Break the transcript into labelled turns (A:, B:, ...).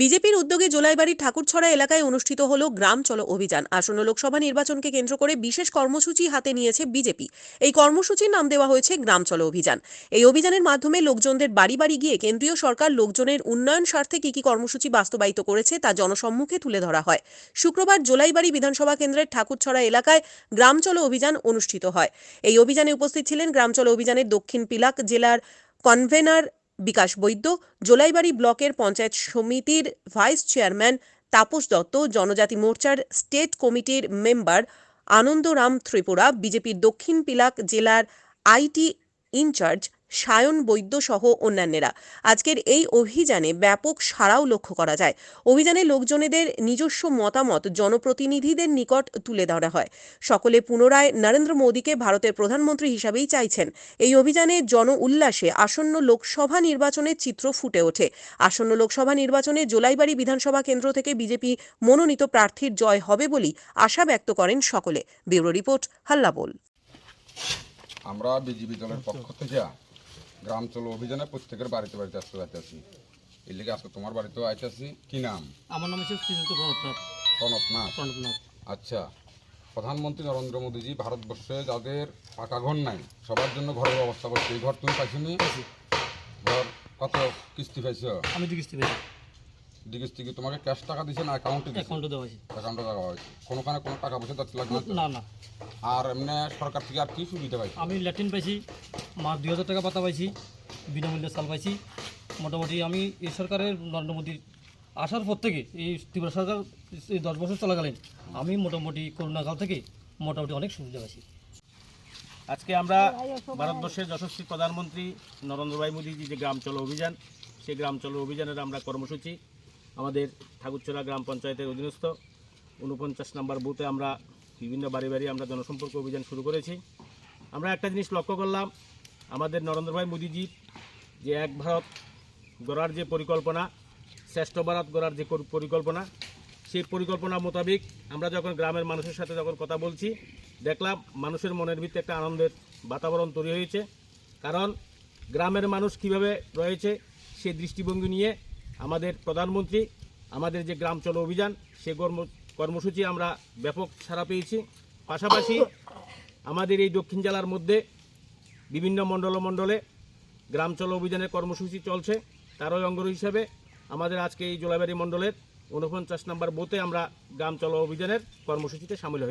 A: বিজেপির উদ্যোগে জোলাইবাড়ির ঠাকুরছড়া এলাকায় অনুষ্ঠিত হল গ্রাম চলো অভিযান। আসন্ন লোকসভা নির্বাচনকে কেন্দ্র করে বিশেষ কর্মসূচি হাতে নিয়েছে বিজেপি। এই কর্মসূচির নাম দেওয়া হয়েছে গ্রাম চলো অভিযান। এই অভিযানের মাধ্যমে লোকজনদের বাড়ি বাড়ি গিয়ে কেন্দ্রীয় সরকার লোকজনের উন্নয়ন স্বার্থে কি কি কর্মসূচি বাস্তবায়িত করেছে তা জনসম্মুখে তুলে ধরা হয়। শুক্রবার জোলাইবাড়ি বিধানসভা কেন্দ্রের ঠাকুরছড়া এলাকায় গ্রাম চলো অভিযান অনুষ্ঠিত হয়। এই অভিযানে উপস্থিত ছিলেন গ্রাম চলো অভিযানের দক্ষিণ পিলাক জেলার কনভেনার বিকাশ বৈদ্য, জোলাইবাড়ি ব্লকের পঞ্চায়েত সমিতির ভাইস চেয়ারম্যান তাপস দত্ত, জনজাতি মোর্চার স্টেট কমিটির মেম্বার আনন্দরাম ত্রিপুরা, বিজেপির দক্ষিণ পিলাক জেলার আইটি ইনচার্জ সায়ন বৈদ্য সহ অন্যান্যরা। আজকের এই অভিযানে ব্যাপক সাড়াও লক্ষ্য করা যায়। অভিযানে লোকজনেদের নিজস্ব মতামত জনপ্রতিনিধিদের নিকট তুলে ধরা হয়। সকলে পুনরায় নরেন্দ্র মোদীকে ভারতের প্রধানমন্ত্রী হিসাবেই চাইছেন। এই অভিযানে জন উল্লাসে আসন্ন লোকসভা নির্বাচনের চিত্র ফুটে ওঠে। আসন্ন লোকসভা নির্বাচনে জোলাইবাড়ি বিধানসভা কেন্দ্র থেকে বিজেপি মনোনীত প্রার্থীর জয় হবে বলেই আশা ব্যক্ত করেন সকলে। Bureau report Hallabol.
B: আমরা বিজেপি দলের পক্ষ থেকে গ্রাম চলো অভিযানে প্রত্যেকের বাড়িতে বাড়িতে আসতে যাইতেছি এর লিগে আজকে তোমার বাড়িতেও আইতেছি কি নাম?
C: আমার নাম হচ্ছে শ্রীযুক্ত
B: প্রণবনাথ
C: প্রণবনাথ
B: আচ্ছা প্রধানমন্ত্রী নরেন্দ্র মোদীজি ভারতবর্ষে যাদের পাকা ঘর নাই সবার জন্য ঘরের ব্যবস্থা করছে। এই ঘর তুমি পাইছনি ঘর কত কিস্তি পাইছো?
C: আমি তো কিস্তি পেয়েছি
B: কিস্তি কি তোমাকে ক্যাশ টাকা দিছে না অ্যাকাউন্টে
C: অ্যাকাউন্টে দেওয়া আছে
B: অ্যাকাউন্টে টাকা হয়েছে। কোনোখানে কোনো টাকা পয়সা দিতে লাগবে না
C: না
B: আর এমনি সরকার থেকে আর কি সুবিধা পাইছে?
C: আমি ল্যাট্রিন পাইছি মাস দুই হাজার টাকা পাতা পাইছি বিনামূল্যে চাল পাইছি। মোটামুটি আমি এই সরকারের নরেন্দ্র মোদীর আসার পর থেকে এই ত্রিপুরা সরকার এই দশ বছর চলাকালীন আমি মোটামুটি করোনাকাল থেকে মোটামুটি অনেক সুবিধা পাইছি।
D: আজকে আমরা ভারতবর্ষের যশস্বী প্রধানমন্ত্রী নরেন্দ্র ভাই মোদীজি যে গ্রাম চলো অভিযান সেই গ্রাম চলো অভিযানের আমরা কর্মসূচি আমাদের ঠাকুরচড়া গ্রাম পঞ্চায়েতের অধীনস্থ। উনপঞ্চাশ নম্বর বুথে আমরা বিভিন্ন বাড়ি বাড়ি আমরা জনসম্পর্ক অভিযান শুরু করেছি। আমরা একটা জিনিস লক্ষ্য করলাম, আমাদের নরেন্দ্র ভাই মোদীজির যে এক ভারত গড়ার যে পরিকল্পনা, শ্রেষ্ঠ ভারত গড়ার যে পরিকল্পনা, সেই পরিকল্পনা মোতাবেক আমরা যখন গ্রামের মানুষের সাথে যখন কথা বলছি, দেখলাম মানুষের মনের ভিতরে একটা আনন্দের বাতাবরণ তৈরি হয়েছে। কারণ গ্রামের মানুষ কীভাবে রয়েছে, সেই দৃষ্টিভঙ্গি নিয়ে আমাদের প্রধানমন্ত্রী, আমাদের যে গ্রাম চলো অভিযান, সে কর্ম, কর্মসূচি আমরা ব্যাপক সাড়া পেয়েছি। পাশাপাশি আমাদের এই দক্ষিণ জেলার মধ্যে বিভিন্ন মণ্ডল মণ্ডলে গ্রাম চলো অভিযানের কর্মসূচি চলছে। তারই অঙ্গ হিসাবে আমাদের আজকে এই জোলাবাড়ি মণ্ডলের উনপঞ্চাশ নম্বর বোতে আমরা গ্রাম চলো অভিযানের কর্মসূচিতে সামিল হই